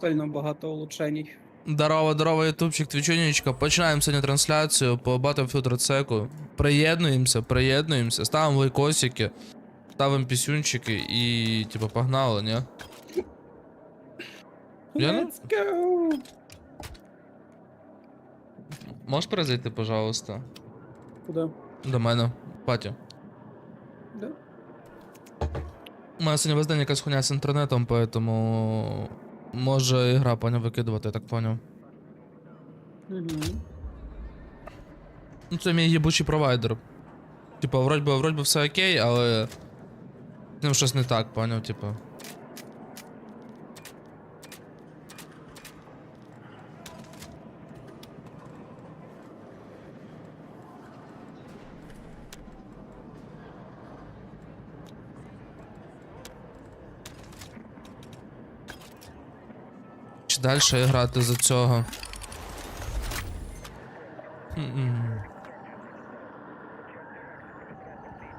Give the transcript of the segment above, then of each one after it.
сильно багато улучшень. Здорово, здорово, ютубчик, твічунечка. Починаємо сьогодні трансляцію по Battlefield Red Приєднуємося, приєднуємося, ставимо лайкосики, ставимо пісюнчики і типу погнали, ні? Let's go! Можеш перезайти, пожалуйста, Куди? до мене, паті. Да? У мене сьогодні весь день якась хуйня з інтернетом, поэтому може ігра поняв викидувати, я так поняв. Угу. Ну, це мій єбучий провайдер. Типа, вроді би, все окей, але. з ним щось не так, поняв, типа. Чи далі грати за цього?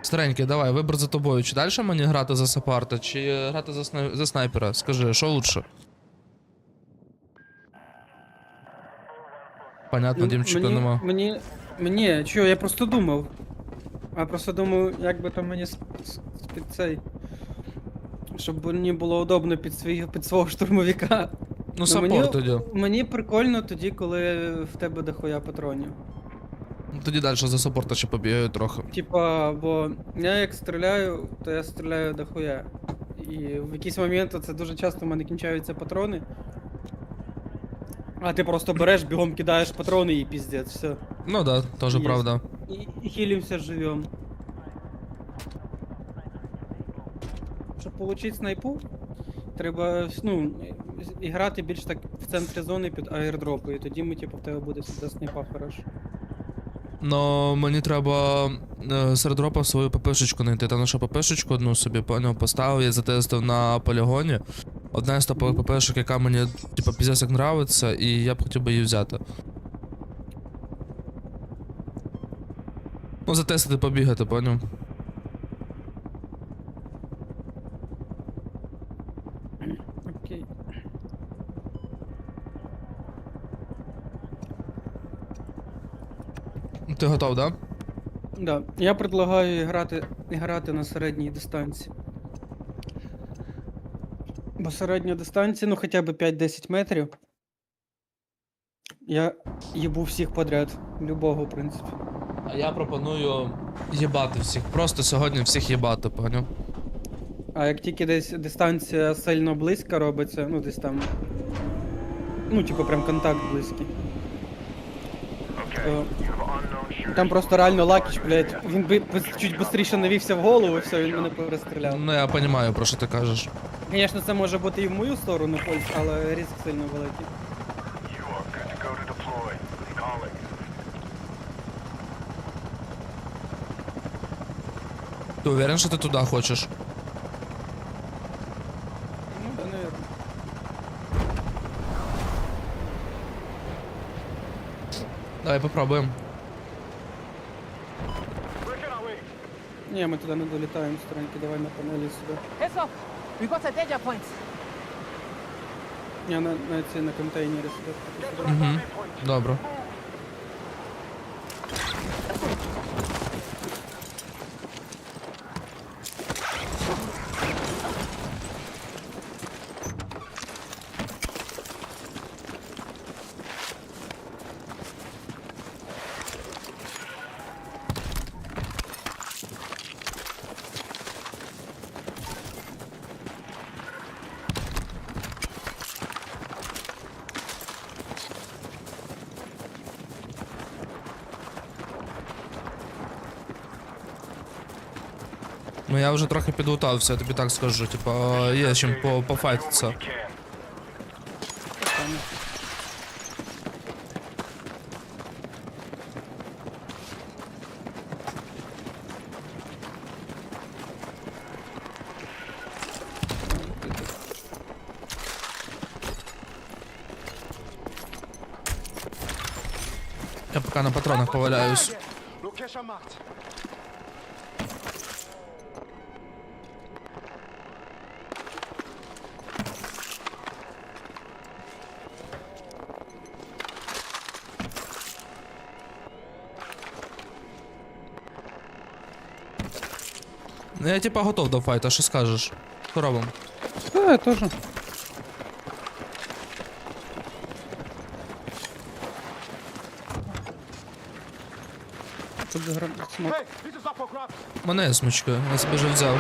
Старенький, давай, вибір за тобою. Чи далі мені грати за сапарта, чи грати за, снай... за снайпера? Скажи, що лучше? Понятно, Дімчика мені, нема. Мені, мені, чого, я просто думав. А просто думав, як би там мені під цей. Щоб мені було удобно під, свій, під свого штурмовика. Ну, мені- саппорт тоді. Мені прикольно тоді, коли в тебе дохуя патронів. Ну, Тоді далі за саппорта ще побігаю трохи. Типа, бо я як стріляю, то я стріляю дохуя. І в якийсь момент це дуже часто в мене кінчаються патрони. А ти просто береш, бігом кидаєш патрони і піздець, все. Ну да, теж правда. І, і хілімся живем. Щоб отримати снайпу, треба ну, і грати більш так в центрі зони під аірдропи, і тоді ми, типу, в тебе буде завжди снайпа хороша. Но мені треба е, серед дропа свою ППшечку знайти. Там нашу ППшечку одну собі поняв, поставив, я затестив на полігоні. Одна із топових ППшок, яка мені, типа, піздець як нравиться, і я б хотів би її взяти. Ну, затестити, побігати, поняв. Окей. Ти готов, да? Да. Я предлагаю грати, грати на середній дистанції. Бо середня дистанція, ну хоча б 5-10 метрів. Я їбу всіх подряд. Любого, в принципі. А я пропоную їбати всіх. Просто сьогодні всіх їбати, поняв? А як тільки десь дистанція сильно близька робиться, ну десь там. Ну, типу, прям контакт близький. То... Там просто реально лакіч, блядь, він би бис- чуть швидше навівся в голову, і все, він мене перестріляв. Ну я розумію, про що ти кажеш. Звісно, це може бути і в мою сторону польс, але ризик сильно великий. You are good to go to deploy. Calling. Ти уверен, що ти туди хочеш? Ну, да, наверное. Давай попробуем. Не, мы туда не долетаем, сторонки, давай на панели сюда. Heads up! We got a danger point. Не, на, на на контейнере сюда. Угу. Добре. Ну я вже трохи підготувався, я тобі так скажу. Типа, є чим по, пофайтитися. You can. Я поки на патронах поваляюсь. Ну я типа готов до файта, що скажеш? Що робимо? Та, я. Тут смок. У мене є смичка, я собі вже взяв.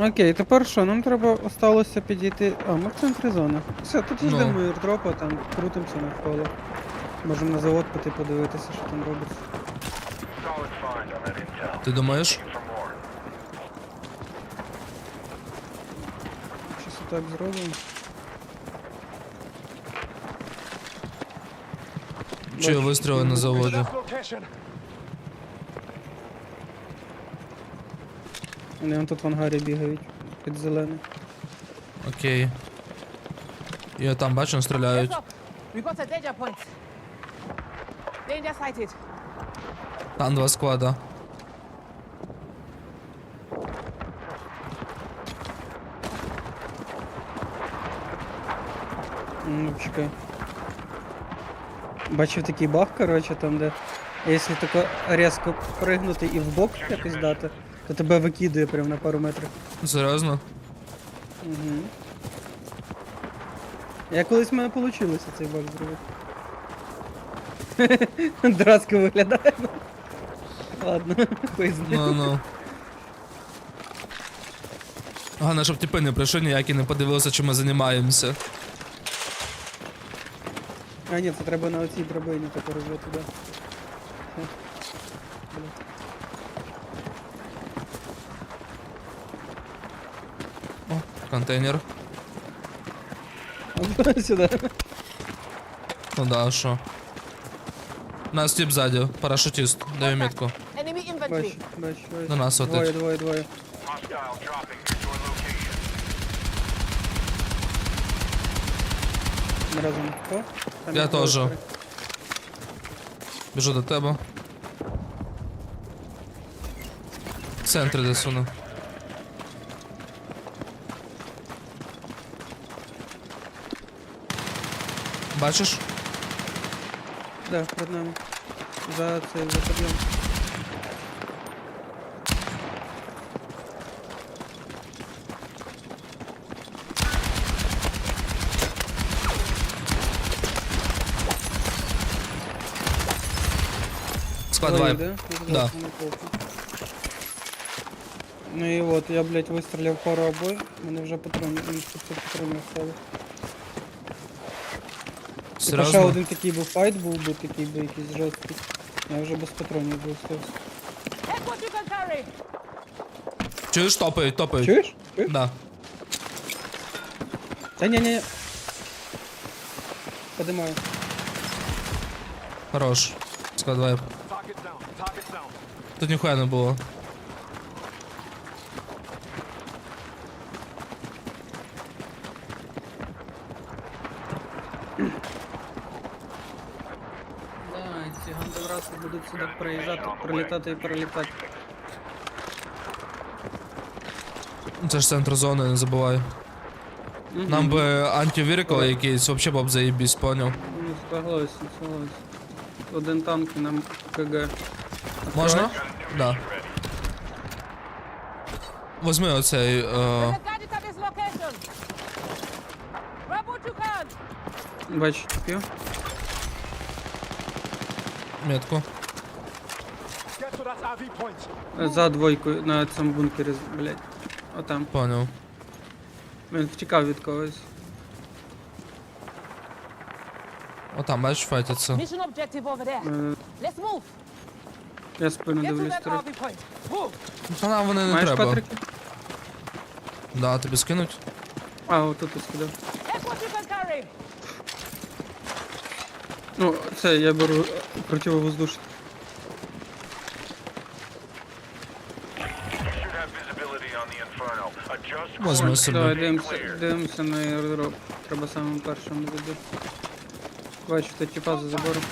Окей, тепер що? Нам треба осталося підійти. А, ми в центрі зони. Все, тут Ну. ждемо аірдропа, там крутимося навколо. Можемо на завод піти подивитися, що там робиться. Ти думаєш? Щось так зробимо. Чую вистріли на заводі. Вони вон тут в ангарі бігають. Під зелений. Окей. Я там бачу, стріляють. We got a danger point. Там два склада. Ну, чекай. Бачив такий баг, коротше, там, де якщо тако різко пригнути і в бок якось дати, то тебе викидує прямо на пару метрів. Серйозно? Угу. Я колись в мене вийшло цей баг зробити. Дразко виглядає. Ладно, хуй з ним. Ну ну. Головне, щоб типи не прийшли ніякі, не подивилися, чим ми займаємося. А ні, це треба на оцій драбині тако робити, да. О, контейнер. Сюди. Ну да, а що? Нас тип ззаді, парашутист, даю метку. Enemy infantry. Бач, бач, бач. На нас Двоє, летить. двоє, двоє. Hostile dropping to your location. Ми разом. О, там Я є двоє теж. вперед. Біжу до тебе. В центрі десь воно. Бачиш? Да, перед нами. За цей за подйом. Склад Двоє, вайп. да? Да. Ну, похуй. Ну і от, я, блядь, вистріляв пару обой, мене вже патронів, ну, 500 патронів стало. Типа ще один такий був файт, був би такий би якийсь жорсткий. Я вже без патронів can carry. Чуєш, топають, топають. Чуєш? Чуєш? Да. Та ні, ні. Подимаю. Хорош. Склад вайп. Target down. Target down. Тут ніхуя не було. Будуть сюди приїжджати, прилітати і перелітати. Це ж центр зони, не забувай. Нам би антивірикал якийсь, вообще б заєбісь, поняв. Ну, согласен, согласен. Один танк нам КГ. Можна? Да. Возьми оцей. Е, There's at this location. Grab what. Бачу, типів. метку. Get to that RV point. За двойкою на цьому бункері, блядь. Отам. Поняв. Він втікав від когось. Отам, бачиш, файтяться. Mission objective over there. Е, Let's move. Я спину Get to дивлюсь that вперед. RV point. Move. Та нам вони не Маєш треба. патрики? Да, тобі скинуть. А, отут ти скидав. Take what you can carry. Ну, це я беру е, собі. Давай Clear. дивимося, дивимося на аеродроп. Треба самим першим забити. Бачу, тут типа за забором.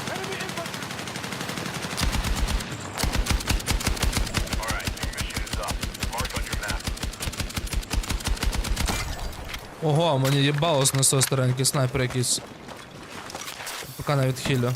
Ого, мені їбалось на свій старенький снайпер якийсь. Поки навіть хіля.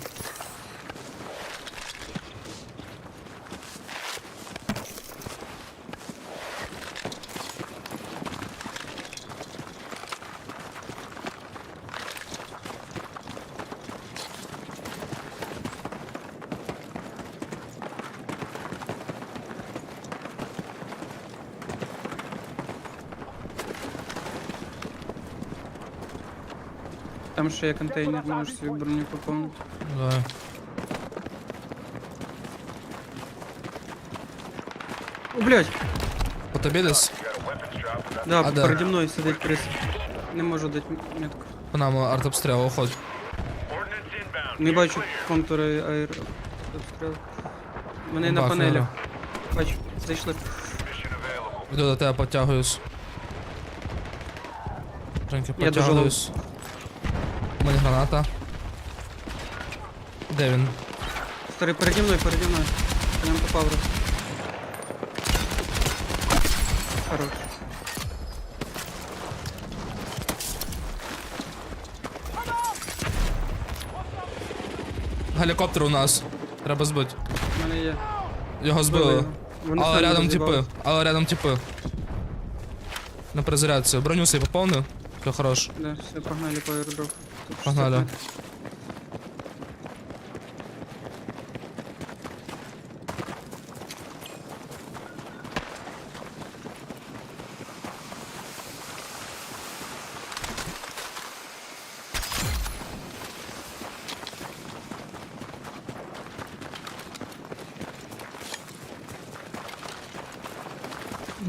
Там ще є контейнер, можеш собі броню поповнити. Давай. О, блядь! По тобі десь? Да, А де? переді мною сидить Крис. Не можу дати метку. По нам артобстріл, уходь. Не бачу контури аер... обстрілу. Вони на Бах, панелі. Лера. Бачу, зайшли. Йду до тебе потягуюсь. Женьки, Я дуже потягуюсь. Мене граната. Де він? Старий, переді мною, переді мною. По ньому попав раз. Хорош. Гелікоптер у нас. Треба збити. У мене є. Його збили. Вони Але самі рядом роз'їбали. типи. Але рядом типи. На перезарядці. Броню собі поповнив. Все хорош. Да, все, погнали по аеродропу. Тут Погнали. 600 метрів.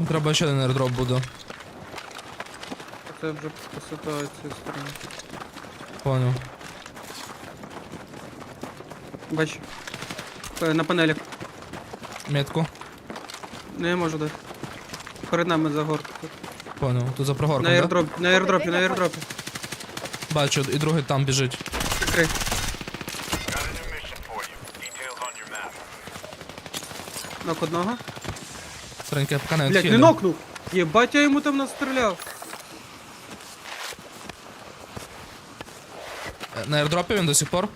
Треба ще один airdrop буде. Це вже по ситуації Поняв. Бачу. Е, На панелях. Метку. Не можу дати. Перед нами за горку. Поняв. Тут за пригорком, На да? аердроп, на аердропі, на аердропі. Бачу, і другий там біжить. Прикрий. Got a new mission for you. Details on your map. Нок одного. Треньки, я поки не Блять, не відхилю. нокнув! Єбать, я йому там настріляв. На airdropі він до сих пор.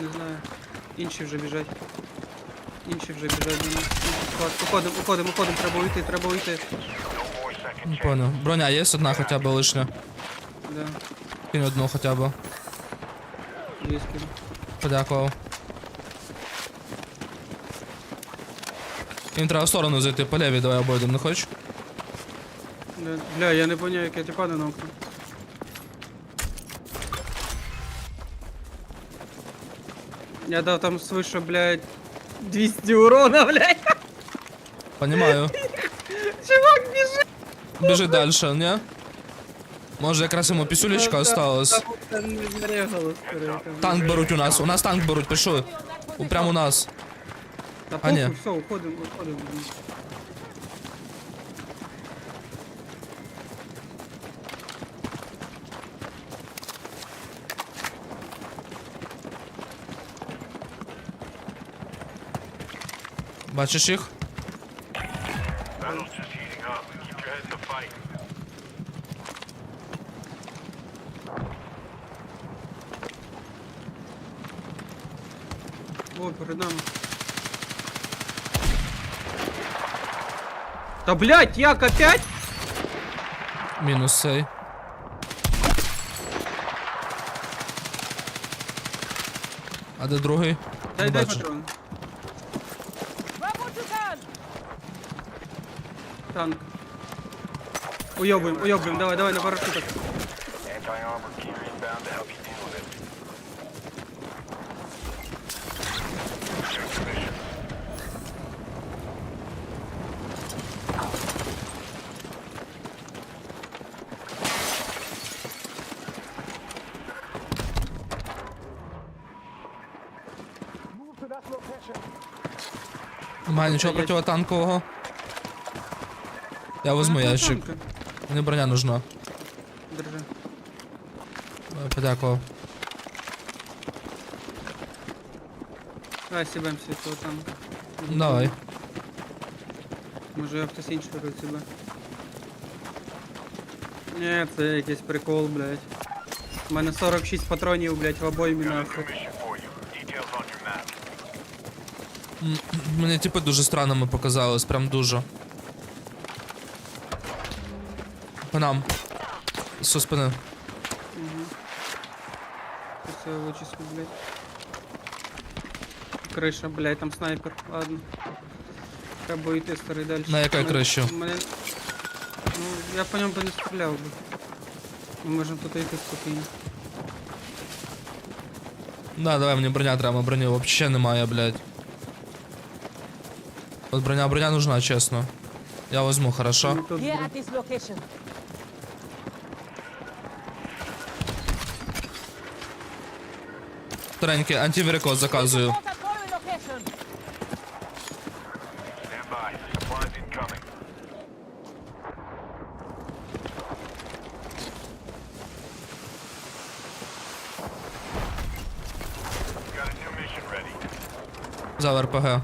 Не знаю. Інші вже біжать. Інші вже біжать до нас. Уходимо, уходимо, уходимо, треба уйти, треба уйти. Chances. Поняв. Броня є одна хоча б лишня. Да, Кинь одну хоча б. скину. Подякував. Їм треба в сторону зайти по лівій, давай обойдемо, не хочеш? Бля, я не поняв, як я тіпа не нокнув. Я дав там свише, блядь, 200 урона, блядь. Понімаю. Чувак біжить. Біжи далі, ні? Може якраз йому пісюлечка осталось. Там не зарягало, скорее. там. Танк беруть у нас, у нас танк беруть, пішли. У- Прямо у нас. Та А, ні. похуй, все, уходимо, уходимо. The fight. О, перед нами. Та блять, як опять? Мінус цей. А де другий? Дай, Не дай бачу. патрон. Grab what you can. Танк. Уйобуємо, уйобуємо, давай, давай, на парашутах. Anti-armor gear inbound to help you deal with it. Next mission. Немає нічого Та є. противотанкового. Я візьму Ну, ящик. Мені броня нужна. Держи. Е, Подякував. Давай сібем світло танка. Давай. Може хтось інший робить себе. Ні, це якийсь прикол, блядь. У мене 46 патронів, блядь, в обоймі нахуй. Мені типи дуже странними показалось, прям дуже. По нам. Со спини. Все, вичислю, блядь. Криша, блядь, там снайпер. Ладно. Треба йти старий далі. На якій криші? Мене... Ну, я по ньому би не стріляв би. Ми можемо тут йти спокійно. Да, давай, мені броня треба, броні вообще немає, блядь. От броня, броня нужна, чесно. Я возьму, хорошо? Ну, тут, Here бро- at this location. Старенький, антивірикоз заказую. Support at following location. Stand by. Supplies incoming. Got a new mission ready. Взяв РПГ.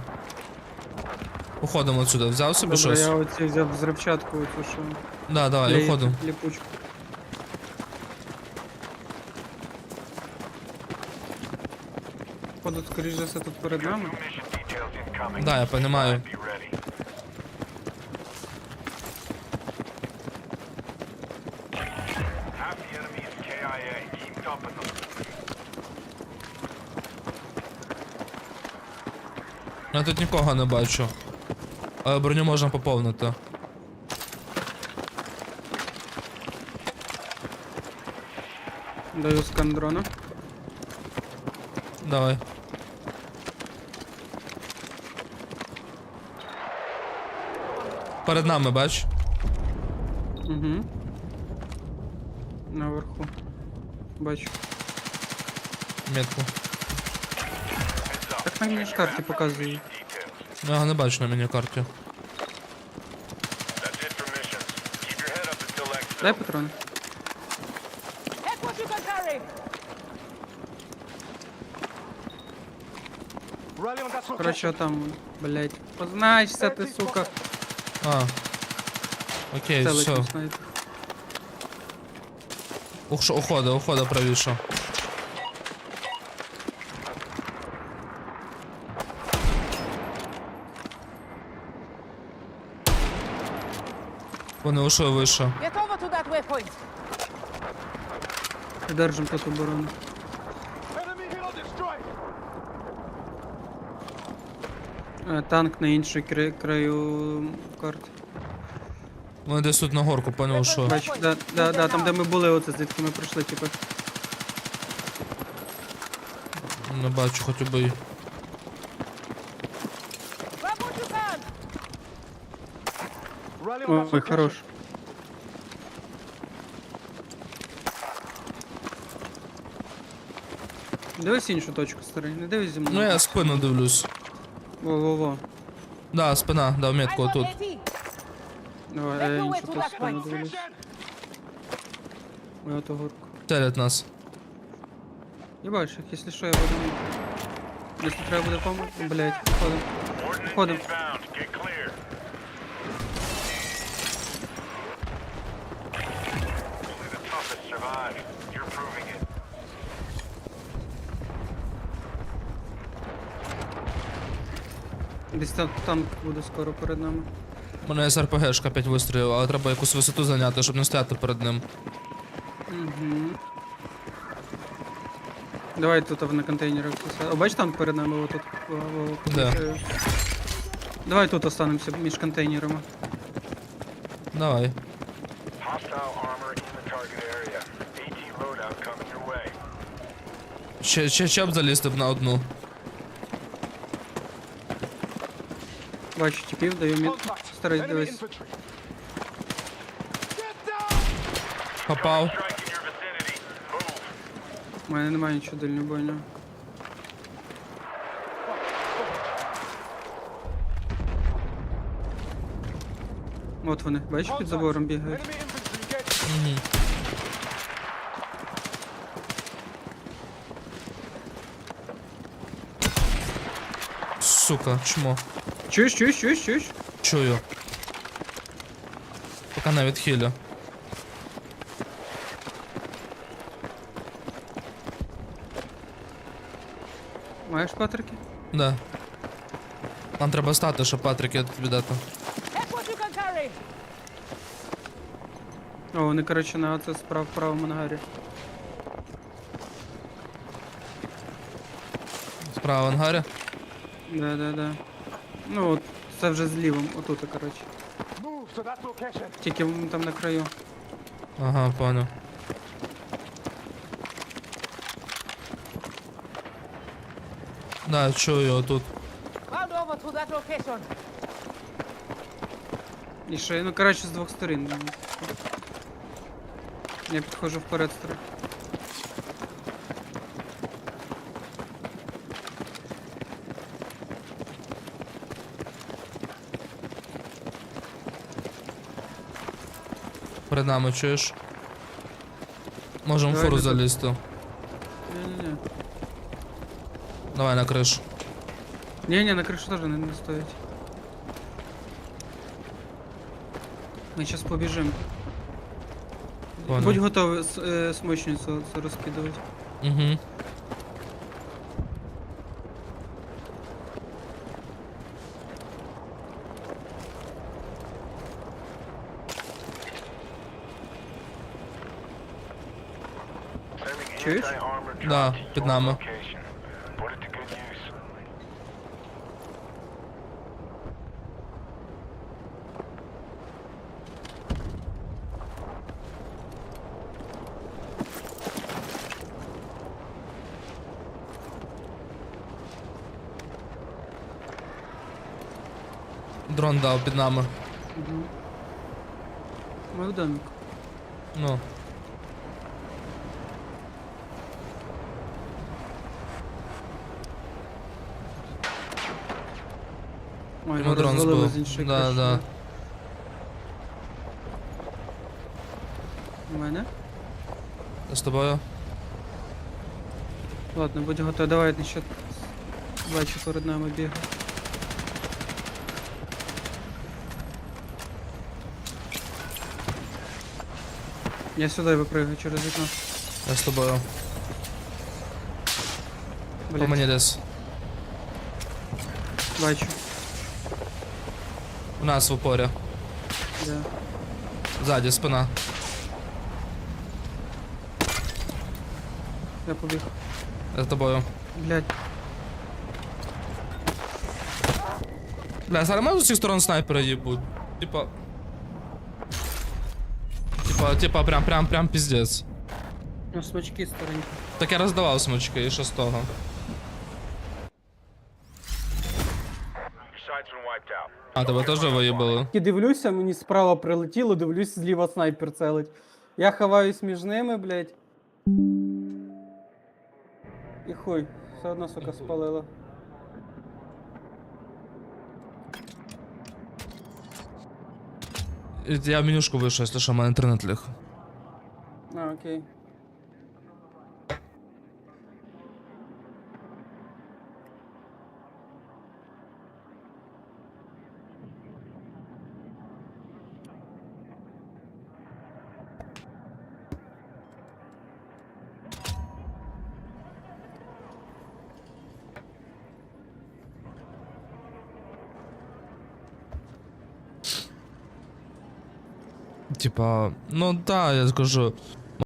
Уходимо отсюда. Взяв собі Добре, щось? я оці взяв взривчатку, оцю що. Да, давай, клеїть уходимо. Ліпучку. Походу, скоріш за все, тут перед нами. Да, я понимаю. Я тут нікого не бачу. Але броню можна поповнити. Даю скан дрона. Давай. Перед нами, бач? Угу. Наверху. Бачу. Метку. Так на мені ж карті показує. Я його не бачу на міні-карті. Дай carry. Короче, там, блять. Позначься ти, сука. А. Окей, все. Ух, ухода, ухода правіше. Вони ушли вище. Over to that. Держим тут оборону. Е, Танк на іншій кра- краю карти. Вони десь тут на горку, поняв, що. Бачу, да, да, да, там де ми були, оце звідки ми прийшли, типу. Не бачу, хоч убий. Ой, хорош. Дивись іншу точку, старий, не дивись зі мною. Ну я спину дивлюсь. Во-во-во. Да, спина, дав I метку got тут. AT. Давай, Make я your way іншу to тут that спину point. дивлюсь. Ой, ото горку. Телять нас. Єбаш, їх, якщо що, я буду... Якщо треба буде помочь, блять, походу. Ordnance Ходим. inbound. Get clear. Only the toughest survive. You're proving it. Десь там танк буде скоро перед нами. У мене є РПГшка 5 вистрілів, але треба якусь висоту зайняти, щоб не стояти перед ним. Угу. Давай тут на контейнерах. О, бач там перед нами отут. Е. Давай тут останемося між контейнерами. Давай. Ще, ще б залізти б на одну. Бачу типів, даю мід. Старий дивись. Попав. У мене немає нічого дальнобойного. От вони, бачиш, під забором бігають. Угу. Сука, чмо. Чуєш, чуєш, чуєш, чуєш? Чую. Поки на відхилю. Маєш патрики? Да. Нам треба стати, щоб Патрик віддати. Take what you. О, вони, коротше, на оце справ в правому ангарі. Справа в ангарі. Да, да, да. Ну, от, це вже з лівим, отут, коротше. Тільки там на краю. Ага, понял. Да, чую тут. Round over to that location. І ще, ну коротше, з двох сторін. Я підходжу вперед строю. Перед нами чуєш? Можемо Давай, фуру давай. залізти. Ні-ні-ні. Давай на кришу. Ні-ні, на кришу теж не, не стоїть. Ми зараз побіжимо. Понял. Будь готовий с, е, смочницю це розкидувати. Угу. Sending Чуєш? anti-armor Да, drone to під your нами. location. Put it to good use. Дрон дав під нами. Угу. Ми в домик. Ну. Ой, Йому дрон розвалили збив. з іншої Да, да. У мене? З тобою? Ладно, будь готовий, давай я ще бачу перед нами бігає. Я сюди випригаю через вікно. Я з тобою. По Блять, мені десь. бачу. У нас в упорі. Да. Ззаді, спина. Я побіг. Я з тобою. Блять, Бля, зараз мене з усіх сторон снайпери їбуть. Типа. Типа, типа, прям, прям, прям піздець. ну смачки старенькі. Так я роздавав смочки, і що з того? А, тебе теж виїбали? І дивлюся, мені справа прилетіло, дивлюсь, зліва снайпер целить. Я ховаюсь між ними, блять. І хуй, все одно, сука, спалила. Я в менюшку вийшов, якщо що, в мене інтернет ліг. А, окей. Типа, ну да, я скажу.